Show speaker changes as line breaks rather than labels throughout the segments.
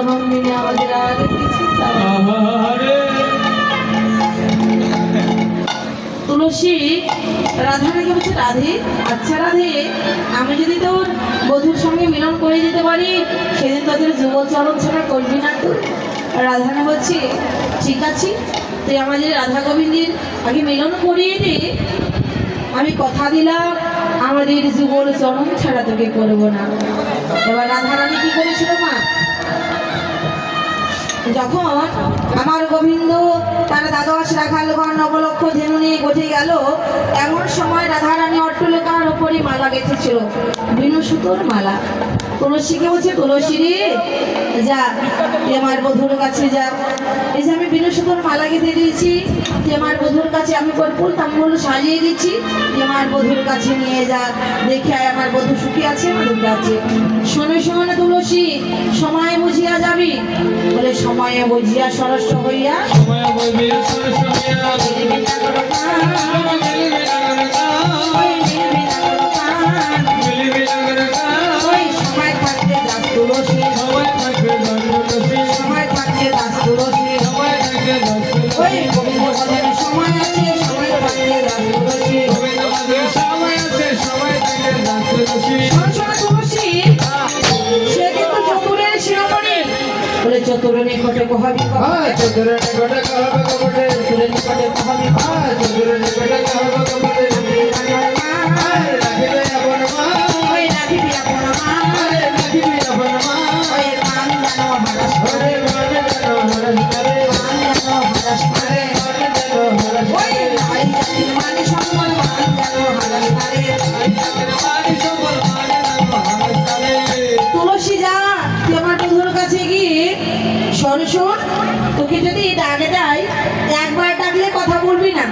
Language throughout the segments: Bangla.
চরণ মিলে আমাদের আর কিছু তুলসী রাধারানীকে বলছে রাধে আচ্ছা রাধে আমি যদি তোর বধুর সঙ্গে মিলন করে যেতে পারি সেদিন তোদের যুগল চরণ ছাড়া করবি না তো? রাধারানী বলছে ঠিক আছে তুই আমাদের রাধা গোবিন্দের আগে মিলন করিয়ে দে। আমি কথা দিলাম আমাদের যুগল চরণ ছাড়া তোকে করব না। এবার রাধারানী কি করেছিল মা? যখন আমার গোবিন্দ তার দ্বাদশ রাখালগণ নবলক্ষ ধেনু নিয়ে গঠে গেল, এমন সময় রাধারানী অট্টলিকার ওপরে মালা গেঁথেছিল বিনু সুতোর মালা। তুলসীকে বলছে? তুলসী রে। যা তুই আমার বধুর কাছে যা। এই যে আমি বিনু সুতোর মালা গেঁথে দিয়েছি তুই আমার বধুর কাছে আমি কর্পুর তাম্বুল সাজিয়ে দিচ্ছি তুই আমার বধুর কাছে নিয়ে যা। দেখে আয় আমার বধূ সুখী আছে দুঃখে আছে শোনে শোনে তুলসী, সময় বুঝিয়া যাবি। বলে, সময়ে বুঝিয়া সরস্ব হইয়া
সময়ে বুঝিয়া সরস্ব
মিলবি বলে চতুরের নিকটে কহাবি।
চতুরে নিকটে কহবে কপটে
চতুরের নিকটে কহাবি
নিকটে কহবে কপটে রাখিবে আপন মা।
ওই আপন মা।
রাখিবে আপন মা।
মান জানো হারাস
হরে
করে।
জানো হরে হরে
মান জানো হারাস করে।
মনে জানো হরে
ওই ভাই জাতির মানে সম্মান মান জানো হারাস শোন, তোকে যদি ডাকে দেয়, একবার ডাকলে কথা বলবি না,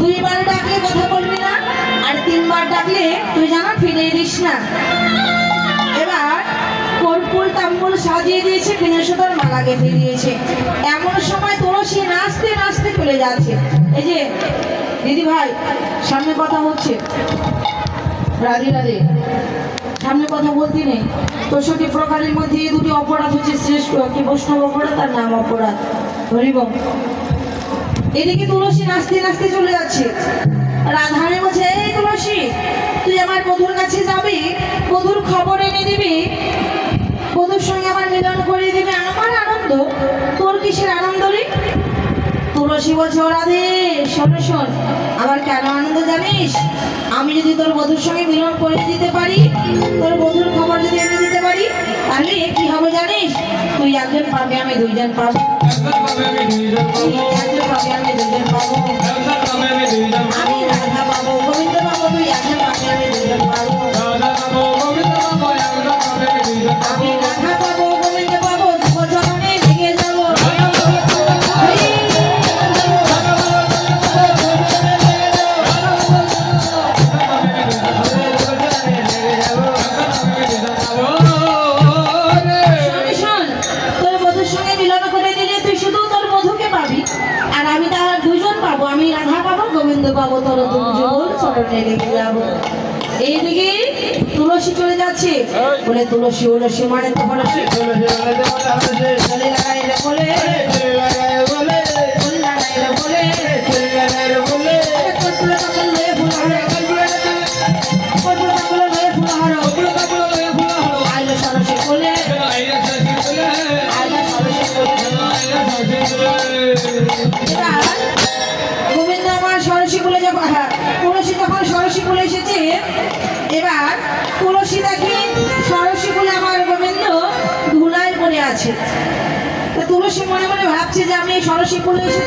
দুইবার ডাকলে কথা বলবি না, আর তিনবার ডাকলে তুই জানা ফিরে দিস না। এবার কর্পুর তাম্বুল সাজিয়ে দিয়েছে বিনেশ্বর মালা গেঁথে দিয়েছে। এমন সময় তুলসী নাচতে নাচতে চলে যাচ্ছে। এই যে দিদি ভাই সামনে কথা হচ্ছে। রাধে রাধে। সামনে কথা বলতে নেই। তো সঠিক প্রকারের মধ্যে এই দুটি অপরাধ হচ্ছে শ্রেষ্ঠ কি বৈষ্ণব অপরাধ, তার নাম অপরাধ। ধরিব। এদিকে তুলসী নাচতে নাচতে চলে যাচ্ছে। রাধারে বলছে, এই তুলসী, তুই আমার বধুর কাছে যাবি, বধুর খবর এনে দিবি তুলসী বলছে রাধে শোন শোন। আমার কেন আনন্দ জানিস? আমি যদি তোর বধুর সঙ্গে মিলন করে দিতে পারি তোর বধুর খবর যদি এনে দিতে পারি তাহলে কি হবে জানিস? তুই একজন পাবে আমি দুইজন পাবো একজন পাবে আমি দুইজন পাবো একজন পাবে আমি দুইজন পাবো লেগে যাব এইদিকে তুলসী চলে যাচ্ছে। বলে তুলসী উলসী মানে তো বলে ফুল ধুলায় তো তুলসী মনে মনে ভাবছে যে আমি এই সরসী বলে এসেছি